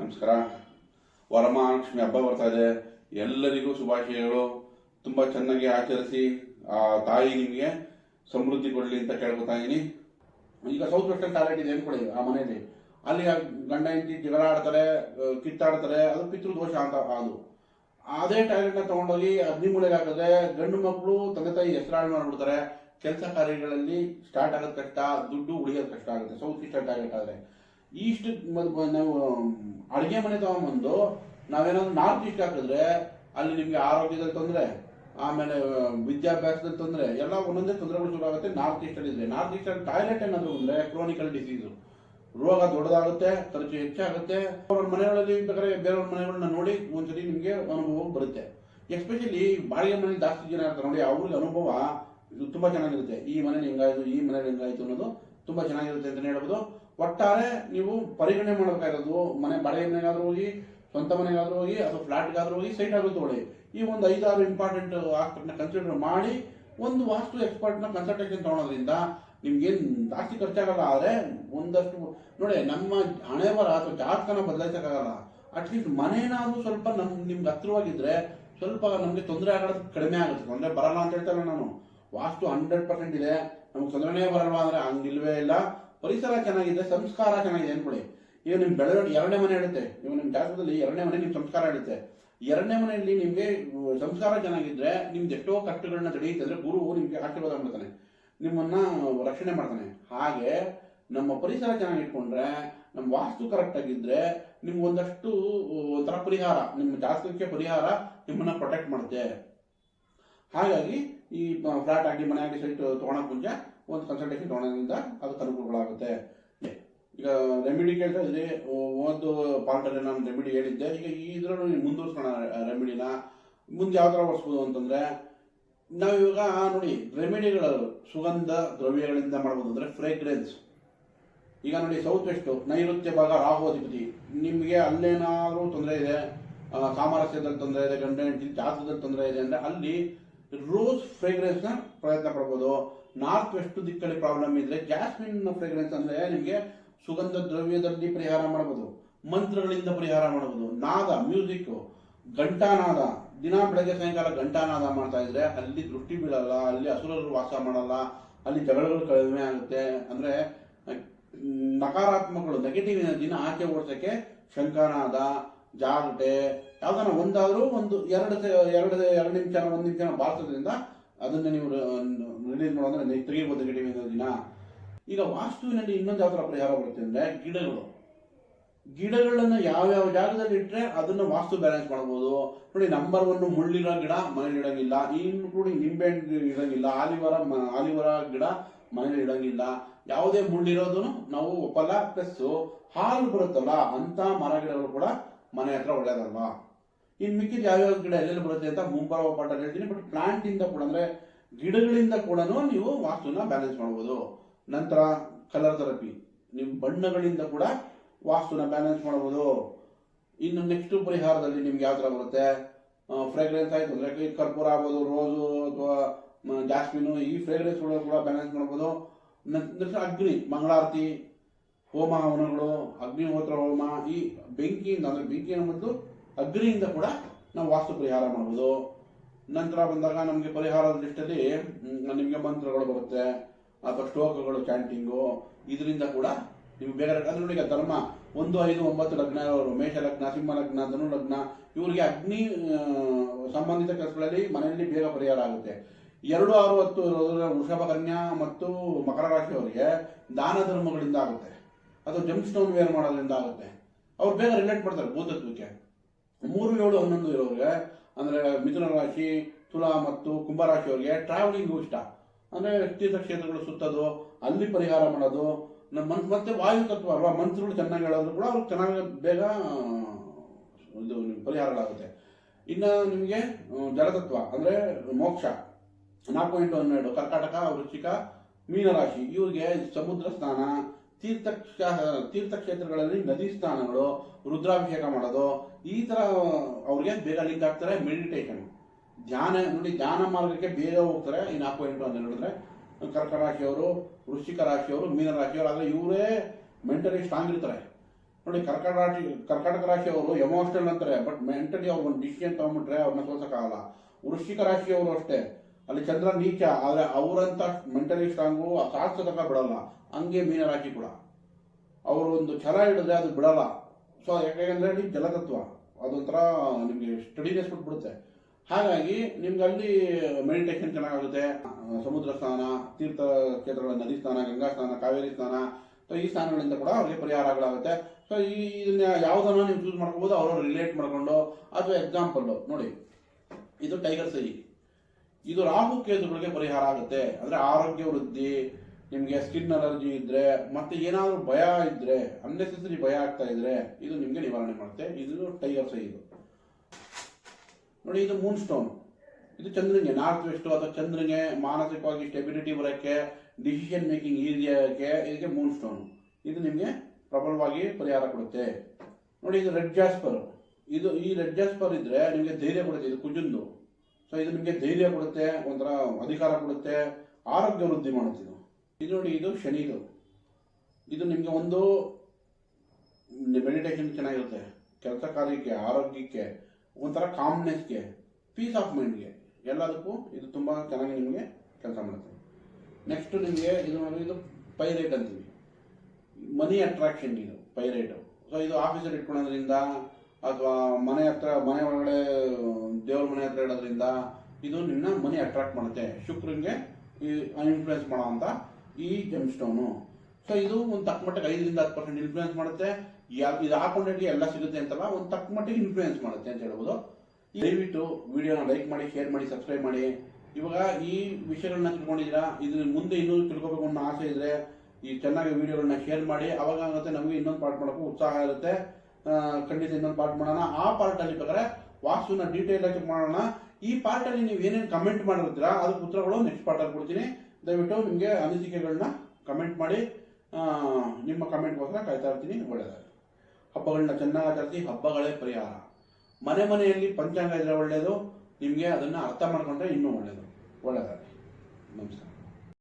ನಮಸ್ಕಾರ. ವರಮಹಾಲಕ್ಷ್ಮಿ ಹಬ್ಬ ಬರ್ತಾ ಇದೆ. ಎಲ್ಲರಿಗೂ ಶುಭಾಶಯಗಳು. ತುಂಬ ಚೆನ್ನಾಗಿ ಆಚರಿಸಿ, ಆ ತಾಯಿ ನಿಮಗೆ ಸಮೃದ್ಧಿ ಕೊಡಲಿ ಅಂತ ಕೇಳ್ಕೊತಾ ಇದ್ದೀನಿ ಈಗ ಸೌತ್ ವೆಸ್ಟರ್ನ್ ಟಾಯ್ಲೆಟ್ ಇದೆ ಅನ್ಕೊಳ್ಳಿ, ಆ ಮನೆಯಲ್ಲಿ. ಅಲ್ಲಿ ಗಂಡ ಹೆಂಡತಿ ಜಗಳ ಆಡ್ತಾರೆ ಕಿತ್ತಾಡ್ತಾರೆ, ಅದು ಪಿತೃದೋಷ ಅಂತ ಅದು. ಅದೇ ಟಾಯ್ಲೆಟ್ನ ತಗೊಂಡೋಗಿ ಅಗ್ನಿ ಮೂಲೆಗೆ ಹಾಕಿದ್ರೆ ಗಂಡು ಮಕ್ಕಳು ತಂದೆ ತಾಯಿ ಹೆಸರಾಳು ಮಾಡಿಬಿಡ್ತಾರೆ. ಕೆಲಸ ಕಾರ್ಯಗಳಲ್ಲಿ ಸ್ಟಾರ್ಟ್ ಆಗೋದು ಕಷ್ಟ, ದುಡ್ಡು ಉಳಿಯೋದು ಕಷ್ಟ ಆಗುತ್ತೆ. ಸೌತ್ ಈಸ್ಟರ್ನ್ ಟಾಯ್ಲೆಟ್ ಆದರೆ. ಈಸ್ಟ್ ನಾವು ಅಡುಗೆ ಮನೆ ತಗೊಂಬಂದು ನಾವೇನಾದ್ರು ನಾರ್ತ್ ಈಸ್ಟ್ ಹಾಕಿದ್ರೆ ಅಲ್ಲಿ ನಿಮಗೆ ಆರೋಗ್ಯದಲ್ಲಿ ತೊಂದರೆ, ಆಮೇಲೆ ವಿದ್ಯಾಭ್ಯಾಸದಲ್ಲಿ ತೊಂದರೆ, ಎಲ್ಲ ಒಂದೊಂದೇ ತೊಂದರೆಗಳು ಶುರು ಆಗುತ್ತೆ ನಾರ್ತ್ ಈಸ್ಟಲ್ಲಿ ಇದ್ರೆ. ನಾರ್ತ್ ಈಸ್ಟಲ್ಲಿ ಟಾಯ್ಲೆಟ್ ಏನಾದ್ರು ಅಂದರೆ ಕ್ರೋನಿಕಲ್ ಡಿಸೀಸು. ರೋಗ ದೊಡ್ಡದಾಗುತ್ತೆ ಖರ್ಚು ಹೆಚ್ಚಾಗುತ್ತೆ. ಅವ್ರ ಮನೆಗಳಲ್ಲಿ ಬೇಕಾದ್ರೆ ಬೇರೆಯವ್ರ ಮನೆಗಳನ್ನ ನೋಡಿ ಒಂದ್ಸರಿ ನಿಮಗೆ ಅನುಭವ ಬರುತ್ತೆ. ಎಸ್ಪೆಷಲಿ ಬಾಡಿಗೆ ಮನೆ ಜಾಸ್ತಿ ಜನ ಇರ್ತಾರೆ ನೋಡಿ, ಅವ್ರಿಗೆ ಅನುಭವ ಇದು ತುಂಬಾ ಚೆನ್ನಾಗಿರುತ್ತೆ. ಈ ಮನೇಲಿ ಹೆಂಗಾಯಿತು, ಈ ಮನೇಲಿ ಹೆಂಗಾಯ್ತು ಅನ್ನೋದು ತುಂಬಾ ಚೆನ್ನಾಗಿರುತ್ತೆ ಅಂತಲೇ ಹೇಳ್ಬೋದು. ಒಟ್ಟಾರೆ ನೀವು ಪರಿಗಣನೆ ಮಾಡಬೇಕಾಗಿರೋದು, ಮನೆ ಬಾಡಿಗೆ ಮನೆಗಾದ್ರೂ ಹೋಗಿ, ಸ್ವಂತ ಮನೆಗಾದ್ರೂ ಹೋಗಿ, ಅಥವಾ ಫ್ಲಾಟ್ಗಾದ್ರೂ ಹೋಗಿ ಸೈಟ್ ಆದ್ರೂ ತಗೊಳ್ಳಿ. ಈ ಒಂದು ಐದಾರು ಇಂಪಾರ್ಟೆಂಟ್ ಆಸ್ಪೆಕ್ಟ್ನ ಕನ್ಸಿಡರ್ ಮಾಡಿ, ಒಂದು ವಾಸ್ತು ಎಕ್ಸ್ಪರ್ಟ್ನ ಕನ್ಸಲ್ಟೇಷನ್ ತಗೊಳೋದ್ರಿಂದ ನಿಮ್ಗೇನು ಜಾಸ್ತಿ ಖರ್ಚಾಗಲ್ಲ, ಆದರೆ ಒಂದಷ್ಟು ನೋಡಿ, ನಮ್ಮ ಹಣೆ ಬರ ಅಥವಾ ಜಾತಕನ ಬದಲಾಯಿಸೋಕ್ಕಾಗಲ್ಲ. ಅಟ್ಲೀಸ್ಟ್ ಮನೇನಾದ್ರೂ ಸ್ವಲ್ಪ ನಮ್, ನಿಮ್ಗೆ ಹತ್ರವಾಗಿದ್ರೆ ಸ್ವಲ್ಪ ನಮಗೆ ತೊಂದರೆ ಆಗೋದು ಕಡಿಮೆ ಆಗುತ್ತೆ. ತೊಂದರೆ ಬರಲ್ಲ ಅಂತ ಹೇಳ್ತಾರೆ ನಾನು. ವಾಸ್ತು ಹಂಡ್ರೆಡ್ ಪರ್ಸೆಂಟ್ ಇದೆ. ನಮ್ಗೆ ಸುಧಾರಣೆ ಬರಲ್ವಾ ಅಂದ್ರೆ ಹಂಗಿಲ್ವೇ ಇಲ್ಲ. ಪರಿಸರ ಚೆನ್ನಾಗಿದೆ, ಸಂಸ್ಕಾರ ಚೆನ್ನಾಗಿದೆ ಅನ್ಕೊಳ್ಳಿ. ಈಗ ನಿಮ್ ಬೆಳವಣಿಗೆ ಎರಡನೇ ಮನೆ ಹೇಳುತ್ತೆ ಇವಾಗ ನಿಮ್ಮ ಜಾತಕದಲ್ಲಿ ಎರಡನೇ ಮನೆ ನಿಮ್ ಸಂಸ್ಕಾರ ಹೇಳುತ್ತೆ ಎರಡನೇ ಮನೆಯಲ್ಲಿ ನಿಮ್ಗೆ ಸಂಸ್ಕಾರ ಚೆನ್ನಾಗಿದ್ರೆ ನಿಮ್ದು ಎಷ್ಟೋ ಕಷ್ಟಗಳನ್ನ ತಡೆಯುತ್ತೆ ಅಂದ್ರೆ ಗುರು ನಿಮ್ಗೆ ಆಶೀರ್ವಾದ ಮಾಡ್ತಾನೆ. ನಿಮ್ಮನ್ನ ರಕ್ಷಣೆ ಮಾಡ್ತಾನೆ. ಹಾಗೆ ನಮ್ಮ ಪರಿಸರ ಚೆನ್ನಾಗಿಟ್ಕೊಂಡ್ರೆ ನಮ್ಮ ವಾಸ್ತು ಕರೆಕ್ಟ್ ಆಗಿದ್ರೆ ನಿಮ್ಗೆ ಒಂದಷ್ಟು ಒಂಥರ ಪರಿಹಾರ, ನಿಮ್ಮ ಜಾತಕಕ್ಕೆ ಪರಿಹಾರ ನಿಮ್ಮನ್ನ ಪ್ರೊಟೆಕ್ಟ್ ಮಾಡುತ್ತೆ. ಹಾಗಾಗಿ ಈ ಫ್ಲಾಟ್ ಆಗಿ ಮನೆ ಆಗಿ ಸೈಟ್ ತೊಗೊಳಕ್ ಮುಂಚೆ ಒಂದು ಕನ್ಸಲ್ಟೇಷನ್ ತೊಗೊಳೋದ್ರಿಂದ ಅದಕ್ಕೆ ಅನುಕೂಲಗಳಾಗುತ್ತೆ. ಈಗ ರೆಮಿಡಿ ಕೇಳ್ತಾ ಇದ್ರಿ ಒಂದು ಪಾರ್ಟಲ್ಲಿ ನಾನು ರೆಮಿಡಿ ಹೇಳಿದ್ದೆ. ಈಗ ಇದರಲ್ಲೂ ನೀವು ಮುಂದುವರ್ಸ್ಕೋಣ ರೆಮಿಡಿನ ಮುಂದೆ ಯಾವ ಥರ ಓಡಿಸ್ಬೋದು ಅಂತಂದರೆ, ನಾವಿವಾಗ ನೋಡಿ ರೆಮಿಡಿಗಳು ಸುಗಂಧ ದ್ರವ್ಯಗಳಿಂದ ಮಾಡ್ಬೋದು ಅಂದರೆ ಫ್ರೇಗ್ರೆನ್ಸ್ ಈಗ ನೋಡಿ ಸೌತ್ ವೆಸ್ಟು ನೈಋತ್ಯ ಭಾಗ ರಾಹು ಅಧಿಪತಿ ನಿಮಗೆ ಅಲ್ಲೇನಾದರೂ ತೊಂದರೆ ಇದೆ ಸಾಮರಸ್ಯದಲ್ಲಿ ತೊಂದರೆ ಇದೆ, ಗಂಡ ಹೆಂಡತಿ ಜಾತಕದಲ್ಲಿ ತೊಂದರೆ ಇದೆ ಅಂದರೆ ಅಲ್ಲಿ ರೋಸ್ ಫ್ರೇಗ್ರೆನ್ಸ್ನ ಪ್ರಯತ್ನ ಪಡ್ಬೋದು. ನಾರ್ತ್ ವೆಸ್ಟ್ ದಿಕ್ಕಲ್ಲಿ ಪ್ರಾಬ್ಲಮ್ ಇದ್ರೆ ಜಾಸ್ಮಿನ್ ಫ್ರೇಗ್ರೆನ್ಸ್ ಅಂದ್ರೆ ನಿಮಗೆ ಸುಗಂಧ ದ್ರವ್ಯದಲ್ಲಿ ಪರಿಹಾರ ಮಾಡಬಹುದು ಮಂತ್ರಗಳಿಂದ ಪರಿಹಾರ ಮಾಡಬಹುದು ನಾದ ಮ್ಯೂಸಿಕ್ ಘಂಟಾನಾದ. ದಿನ ಬೆಳಗ್ಗೆ ಸಾಯಂಕಾಲ ಘಂಟಾನಾದ ಮಾಡ್ತಾ ಇದ್ರೆ ಅಲ್ಲಿ ದೃಷ್ಟಿ ಬೀಳಲ್ಲ, ಅಲ್ಲಿ ಹಸುರರು ವಾಸ ಮಾಡಲ್ಲ, ಅಲ್ಲಿ ಜಗಳಗಳು ಕಡಿಮೆ ಆಗುತ್ತೆ. ಅಂದ್ರೆ, ನಕಾರಾತ್ಮಕಗಳು ನೆಗೆಟಿವ್ ಎನರ್ಜಿನ ಆಚೆ ಓಡಿಸಕ್ಕೆ ಶಂಕನಾದ ಜಾಗಟೆ ಯಾವ್ದಾನ ಒಂದಾದರೂ ಒಂದು ಎರಡು ಎರಡು ಎರಡು ನಿಮಿಷ ಒಂದು ನಿಮಿಷ ಬಾರಿಸೋದ್ರಿಂದ ಅದನ್ನ ನೀವು ರಿಲೀಸ್ ಮಾಡೋದ್ರೆ ತೆಗಿಬೋದು ನೆಗೆಟಿವ್ ದಿನ ಈಗ ವಾಸ್ತುವಿನಲ್ಲಿ ಇನ್ನೊಂದು ಯಾವ ಥರ ಪರಿಹಾರ ಬರುತ್ತೆ ಅಂದರೆ ಗಿಡಗಳು. ಗಿಡಗಳನ್ನ ಯಾವ್ಯಾವ ಜಾಗದಲ್ಲಿ ಇಟ್ಟರೆ ಅದನ್ನ ವಾಸ್ತು ಬ್ಯಾಲೆನ್ಸ್ ಮಾಡ್ಬೋದು. ನೋಡಿ ನಂಬರ್ ಒನ್ ಮುಳ್ಳಿರೋ ಗಿಡ ಮನೇಲಿ ಇಡಂಗಿಲ್ಲ. ಇನ್ಕ್ಲೂಡಿಂಗ್ ನಿಂಬೆ ಇಡಂಗಿಲ್ಲ. ಆಲಿವರ ಆಲಿವರ ಗಿಡ ಮನೇಲಿ ಇಡೋಂಗಿಲ್ಲ. ಯಾವುದೇ ಮುಳ್ಳಿರೋದು ನಾವು ಒಪ್ಪಲ್ಲ. ಪ್ಲಸ್ ಹಾಲು ಬರುತ್ತಲ್ಲ ಅಂತ ಮರ ಗಿಡಗಳು ಕೂಡ ಮನೆ ಹತ್ರ ಒಳ್ಳೇದಲ್ವಾ? ಇನ್ ಮಿಕ್ಕಿದ ಯಾವ ಗಿಡ ಎಲ್ಲೆಲ್ಲಿ ಬರುತ್ತೆ ಅಂತ ಮುಂಬರುವ ಪಾಠ ಹೇಳ್ತೀನಿ ಬಟ್ ಪ್ಲಾಂಟ್ ಇಂದ ಕೂಡ ಅಂದ್ರೆ ಗಿಡಗಳಿಂದ ಕೂಡ ನೀವು ವಾಸ್ತುನ ಬ್ಯಾಲೆನ್ಸ್ ಮಾಡ್ಬೋದು. ನಂತರ ಕಲರ್ ಥೆರಪಿ ನಿಮ್ಮ ಬಣ್ಣಗಳಿಂದ ಕೂಡ ವಾಸ್ತುನ ಬ್ಯಾಲೆನ್ಸ್ ಮಾಡ್ಬೋದು. ಇನ್ನು ನೆಕ್ಸ್ಟ್ ಪರಿಹಾರದಲ್ಲಿ ನಿಮ್ಗೆ ಯಾವ ಥರ ಬರುತ್ತೆ? ಫ್ರೇಗ್ರೆನ್ಸ್ ಆಯ್ತು ಅಂದ್ರೆ ಕರ್ಪೂರ ಆಗ್ಬೋದು ರೋಸು ಅಥವಾ ಜಾಸ್ಮಿನು ಈ ಫ್ರೇಗ್ರೆನ್ಸ್ ಕೂಡ ಬ್ಯಾಲೆನ್ಸ್ ಮಾಡ್ಬೋದು. ನೆಕ್ಸ್ಟ್ ಅಗ್ನಿ, ಮಂಗಳಾರತಿ ಹೋಮ ಹವನಗಳು, ಅಗ್ನಿಹೋತ್ರ ಹೋಮ, ಈ ಬೆಂಕಿಯಿಂದ, ಅಂದ್ರೆ ಬೆಂಕಿ ಅನ್ನೋದು ಅಗ್ನಿಯಿಂದ ಕೂಡ ನಾವು ವಾಸ್ತು ಪರಿಹಾರ ಮಾಡ್ಬೋದು. ನಂತರ ಬಂದಾಗ ನಮಗೆ ಪರಿಹಾರದ ದೃಷ್ಟಿಯಲ್ಲಿ ನಿಮಗೆ ಮಂತ್ರಗಳು ಬರುತ್ತೆ, ಅಥವಾ ಶ್ಲೋಕಗಳು ಕ್ಯಾಂಟಿಂಗು ಇದರಿಂದ ಕೂಡ ನೀವು ಬೇರೆ ಅಂದ್ರೆ ನೋಡಿ ಧರ್ಮ, ಒಂದು, ಐದು, ಒಂಬತ್ತು ಲಗ್ನ ಮೇಷ ಲಗ್ನ ಸಿಂಹ ಲಗ್ನ ಧನು ಲಗ್ನ ಇವರಿಗೆ ಅಗ್ನಿ ಸಂಬಂಧಿತ ಕೆಲಸಗಳಲ್ಲಿ ಮನೆಯಲ್ಲಿ ಬೇಗ ಪರಿಹಾರ ಆಗುತ್ತೆ. ಎರಡು, ಆರು, ಹತ್ತು ವೃಷಭ, ಕನ್ಯಾ ಮತ್ತು ಮಕರ ರಾಶಿಯವರಿಗೆ ದಾನ ಧರ್ಮಗಳಿಂದ ಆಗುತ್ತೆ. ಅಥವಾ ಜಂಪ್ ಸ್ಟೋನ್ ವೇರ್ ಮಾಡೋದ್ರಿಂದ ಆಗುತ್ತೆ. ಅವ್ರು ಬೇಗ ರಿಲೇಟ್ ಮಾಡ್ತಾರೆ ಭೂತತ್ವಕ್ಕೆ. ಮೂರು ಏಳು ಹನ್ನೊಂದು ಇರೋರಿಗೆ, ಅಂದ್ರೆ ಮಿಥುನ ರಾಶಿ, ತುಲಾ ಮತ್ತು ಕುಂಭ ರಾಶಿಯವರಿಗೆ ಟ್ರಾವೆಲಿಂಗು ಇಷ್ಟ. ಅಂದ್ರೆ ತೀರ್ಥಕ್ಷೇತ್ರಗಳು ಸುತ್ತೋದು, ಅಲ್ಲಿ ಪರಿಹಾರ ಮಾಡೋದು, ನಮ್ಮ ಮತ್ತೆ ವಾಯು ತತ್ವ ಅಲ್ವಾ, ಮಂತ್ರಗಳು ಚೆನ್ನಾಗಿ ಹೇಳೋದ್ರು ಕೂಡ ಅವ್ರಿಗೆ ಚೆನ್ನಾಗಿ ಬೇಗ, ಇದು ಪರಿಹಾರಗಳಾಗುತ್ತೆ. ಇನ್ನು ನಿಮಗೆ ಜಲತತ್ವ, ಅಂದ್ರೆ ಮೋಕ್ಷ. ನಾಲ್ಕು ಪಾಯಿಂಟ್ ಹನ್ನೆರಡು, ಕರ್ಕಾಟಕ, ವೃಶ್ಚಿಕ, ಮೀನರಾಶಿ, ಇವ್ರಿಗೆ ಸಮುದ್ರ ಸ್ನಾನ ತೀರ್ಥ ತೀರ್ಥಕ್ಷೇತ್ರಗಳಲ್ಲಿ ನದಿ ಸ್ನಾನಗಳು, ರುದ್ರಾಭಿಷೇಕ ಮಾಡೋದು, ಈ ತರ ಅವ್ರಿಗೆ ಬೇಗ ಲಿಂಕ್ ಆಗ್ತಾರೆ ಮೆಡಿಟೇಷನ್ ಧ್ಯಾನ, ನೋಡಿ ಧ್ಯಾನ ಮಾರ್ಗಕ್ಕೆ ಬೇಗ ಹೋಗ್ತಾರೆ. ಈ ನಾಲ್ಕು ಎಂಟು ಅಂತ ಹೇಳಿದ್ರೆ ಕರ್ಕ ರಾಶಿಯವರು, ವೃಶ್ಚಿಕ ರಾಶಿಯವರು, ಮೀನ ರಾಶಿಯವರು, ಆದರೆ ಇವರೇ ಮೆಂಟಲಿ ಸ್ಟ್ರಾಂಗ್ ಇರ್ತಾರೆ. ನೋಡಿ ಕರ್ಕಟ ರಾಶಿ, ಕರ್ಕಾಟಕ ರಾಶಿಯವರು ಎಮೋಷನಲ್ ಅಂತಾರೆ ಬಟ್ ಮೆಂಟಲಿ ಅವ್ರು ಒಂದು ಡಿಸಿಷನ್ ತಗೊಂಡ್ಬಿಟ್ರೆ ಅವ್ರನ್ನ ಸೋಸಕ್ಕಾಗಲ್ಲ. ವೃಶ್ಚಿಕ ರಾಶಿಯವರು ಅಷ್ಟೇ. ಅಲ್ಲಿ ಚಂದ್ರ ನೀಚ ಆದರೆ ಅವರಂತ ಮೆಂಟಲಿ ಸ್ಟ್ರಾಂಗು ಸಾಹಸತಕ ಬಿಡಲ್ಲ. ಹಂಗೆ ಮೀನರಾಶಿ ಕೂಡ. ಅವರು ಒಂದು ಛಲ ಹಿಡಿದ್ರೆ ಅದು ಬಿಡಲ್ಲ. ಸೊ ಯಾಕೆಂದ್ರೆ ನೀವು ಜಲತತ್ವ. ಅದೊಂಥರ ನಿಮಗೆ ಸ್ಟಡಿನೆಸ್ ಬಿಟ್ಬಿಡುತ್ತೆ ಹಾಗಾಗಿ ನಿಮ್ಗೆ ಅಲ್ಲಿ ಮೆಡಿಟೇಷನ್ ಚೆನ್ನಾಗುತ್ತೆ ಆ, ಸಮುದ್ರ ಸ್ನಾನ ತೀರ್ಥ ಕ್ಷೇತ್ರಗಳ ನದಿ ಸ್ನಾನ ಗಂಗಾ ಸ್ನಾನ ಕಾವೇರಿ ಸ್ನಾನ ಸೊ ಈ ಸ್ಥಾನಗಳಿಂದ ಕೂಡ ಅವರಿಗೆ ಪರಿಹಾರಗಳಾಗುತ್ತೆ. ಸೊ ಈ ಇದನ್ನ ಯಾವುದನ್ನ ನೀವು ಚೂಸ್ ಮಾಡ್ಕೋಬೋದು ಅವರು ರಿಲೇಟ್ ಮಾಡ್ಕೊಂಡು. ಅಥವಾ ಎಕ್ಸಾಂಪಲ್ಲು ನೋಡಿ. ಇದು ಟೈಗರ್ ಸೈ ಇದು ರಾಹು ಕೇತುಗಳಿಗೆ ಪರಿಹಾರ ಆಗುತ್ತೆ. ಅಂದ್ರೆ ಆರೋಗ್ಯ ವೃದ್ಧಿ, ನಿಮಗೆ ಸ್ಕಿನ್ ಅಲರ್ಜಿ ಇದ್ರೆ, ಮತ್ತೆ ಏನಾದರೂ ಭಯ ಇದ್ರೆ ಅನ್ನೆಸೆಸರಿ ಭಯ ಆಗ್ತಾ ಇದ್ರೆ, ಇದು ನಿಮಗೆ ನಿವಾರಣೆ ಮಾಡುತ್ತೆ. ಇದು ಟೈಗರ್ ಸೈ ನೋಡಿ, ಇದು ಮೂನ್ ಸ್ಟೋನ್ ಇದು ಚಂದ್ರನಿಗೆ ನಾರ್ತ್ ವೆಸ್ಟ್ ಅಥವಾ ಚಂದ್ರನಿಗೆ ಮಾನಸಿಕವಾಗಿ ಸ್ಟೆಬಿಲಿಟಿ ಬರೋಕ್ಕೆ ಡಿಸಿಷನ್ ಮೇಕಿಂಗ್ ಈಸಿ ಆಗಕ್ಕೆ ಇದಕ್ಕೆ ಮೂನ್ ಸ್ಟೋನ್ ಇದು ನಿಮಗೆ ಪ್ರಬಲವಾಗಿ ಪರಿಹಾರ ಕೊಡುತ್ತೆ. ನೋಡಿ, ಇದು ರೆಡ್ ಜಾಸ್ಪರ್ ಇದು ಈ ರೆಡ್ ಜಾಸ್ಪರ್ ಇದ್ರೆ ನಿಮಗೆ ಧೈರ್ಯ ಕೊಡುತ್ತೆ, ಇದು ಕುಜುಂದು. ಸೊ ಇದು ನಿಮಗೆ ಧೈರ್ಯ ಕೊಡುತ್ತೆ, ಒಂಥರ ಅಧಿಕಾರ ಕೊಡುತ್ತೆ, ಆರೋಗ್ಯ ವೃದ್ಧಿ ಮಾಡುತ್ತೆ ಇದು. ನೋಡಿ, ಇದು ಶನಿದು ಇದು. ನಿಮಗೆ ಒಂದು ಮೆಡಿಟೇಷನ್ ಚೆನ್ನಾಗಿರುತ್ತೆ. ಕೆಲಸ ಕಾರ್ಯಕ್ಕೆ ಆರೋಗ್ಯಕ್ಕೆ, ಒಂಥರ ಕಾಮ್ನೆಸ್ಗೆ ಪೀಸ್ ಆಫ್ ಮೈಂಡ್ಗೆ ಎಲ್ಲದಕ್ಕೂ ಇದು ತುಂಬ ಚೆನ್ನಾಗಿ ನಿಮಗೆ ಕೆಲಸ ಮಾಡುತ್ತೆ. ನೆಕ್ಸ್ಟ್ ನಿಮಗೆ ಇದು ಇದು ಪೈರೇಟ್ ಅಂತೀವಿ. ಮನಿ ಅಟ್ರಾಕ್ಷನ್ ಇದು ಪೈರೇಟು ಸೊ ಇದು ಆಫೀಸಲ್ಲಿ ಇಟ್ಕೊಳ್ಳೋದ್ರಿಂದ ಅಥವಾ ಮನೆ ಹತ್ರ, ಮನೆ ಒಳಗಡೆ, ದೇವ್ರ ಮನೆ ಹತ್ರ ಇಡೋದ್ರಿಂದ ಇದು ನಿನ್ನ ಮನಿ ಅಟ್ರಾಕ್ಟ್ ಮಾಡುತ್ತೆ. ಶುಕ್ರನ್ಗೆ ಇನ್ಫ್ಲುಯೆನ್ಸ್ ಮಾಡೋ ಅಂತ ಈ ಜೆಮ್ ಸ್ಟೋನು ಸೊ ಇದು ಒಂದು ತಕ್ಕ ಮಟ್ಟಿಗೆ ಐದರಿಂದ ಹತ್ತು ಪರ್ಸೆಂಟ್ ಇನ್ಫ್ಲುಯೆನ್ಸ್ ಮಾಡುತ್ತೆ. ಇದು ಹಾಕೊಂಡಾಗಿ ಎಲ್ಲ ಸಿಗುತ್ತೆ ಅಂತಲ್ಲ, ಒಂದು ತಕ್ಕ ಮಟ್ಟಿಗೆ ಇನ್ಫ್ಲುಯೆನ್ಸ್ ಮಾಡುತ್ತೆ ಅಂತ ಹೇಳ್ಬೋದು. ದಯವಿಟ್ಟು ವಿಡಿಯೋನ ಲೈಕ್ ಮಾಡಿ ಶೇರ್ ಮಾಡಿ ಸಬ್ಸ್ಕ್ರೈಬ್ ಮಾಡಿ. ಇವಾಗ ಈ ವಿಷಯಗಳನ್ನ ತಿಳ್ಕೊಂಡಿದ್ದೀರಾ? ಇದು ಮುಂದೆ ಇನ್ನೂ ತಿಳ್ಕೊಬೇಕು ಅನ್ನೋ ಆಸೆ ಇದ್ರೆ ಈ ಚೆನ್ನಾಗಿ ವಿಡಿಯೋಗಳನ್ನ ಶೇರ್ ಮಾಡಿ. ಅವಾಗ ನಮಗೆ ಇನ್ನೊಂದು ಪಾರ್ಟ್ ಮಾಡೋಕ್ಕೂ ಉತ್ಸಾಹ ಇರುತ್ತೆ. ಖಂಡಿತ ಇನ್ನೊಂದು ಪಾರ್ಟ್ ಮಾಡೋಣ. ಆ ಪಾರ್ಟ್ ಅಲ್ಲಿ ಬೇಕಾದ್ರೆ ವಾಸ್ತುನ ಡೀಟೇಲ್ ಆಗಿ ಮಾಡೋಣ. ಈ ಪಾರ್ಟ್ ಅಲ್ಲಿ ನೀವು ಏನೇನು ಕಮೆಂಟ್ ಮಾಡಿರ್ತೀರಾ, ಅದಕ್ಕೆ ಉತ್ತರಗಳು ನೆಕ್ಸ್ಟ್ ಪಾರ್ಟ್ ಅಲ್ಲಿ ಕೊಡ್ತೀನಿ. ದಯವಿಟ್ಟು ನಿಮಗೆ ಅನಿಸಿಕೆಗಳನ್ನ ಕಮೆಂಟ್ ಮಾಡಿ. ನಿಮ್ಮ ಕಮೆಂಟ್ಗೋಸ್ಕರ ಕಾಯ್ತಾ ಇರ್ತೀನಿ. ಒಳ್ಳೆಯದಾಗಲಿ. ಹಬ್ಬಗಳನ್ನ ಚೆನ್ನಾಗಿ ಆಚರಿಸಿ, ಹಬ್ಬಗಳೇ ಪರಿಹಾರ. ಮನೆ ಮನೆಯಲ್ಲಿ ಪಂಚಾಂಗ ಇದ್ರೆ ಒಳ್ಳೆಯದು ನಿಮಗೆ ಅದನ್ನು ಅರ್ಥ ಮಾಡ್ಕೊಂಡ್ರೆ ಇನ್ನೂ ಒಳ್ಳೆಯದು ಒಳ್ಳೆಯದಾಗಲಿ. ನಮಸ್ಕಾರ.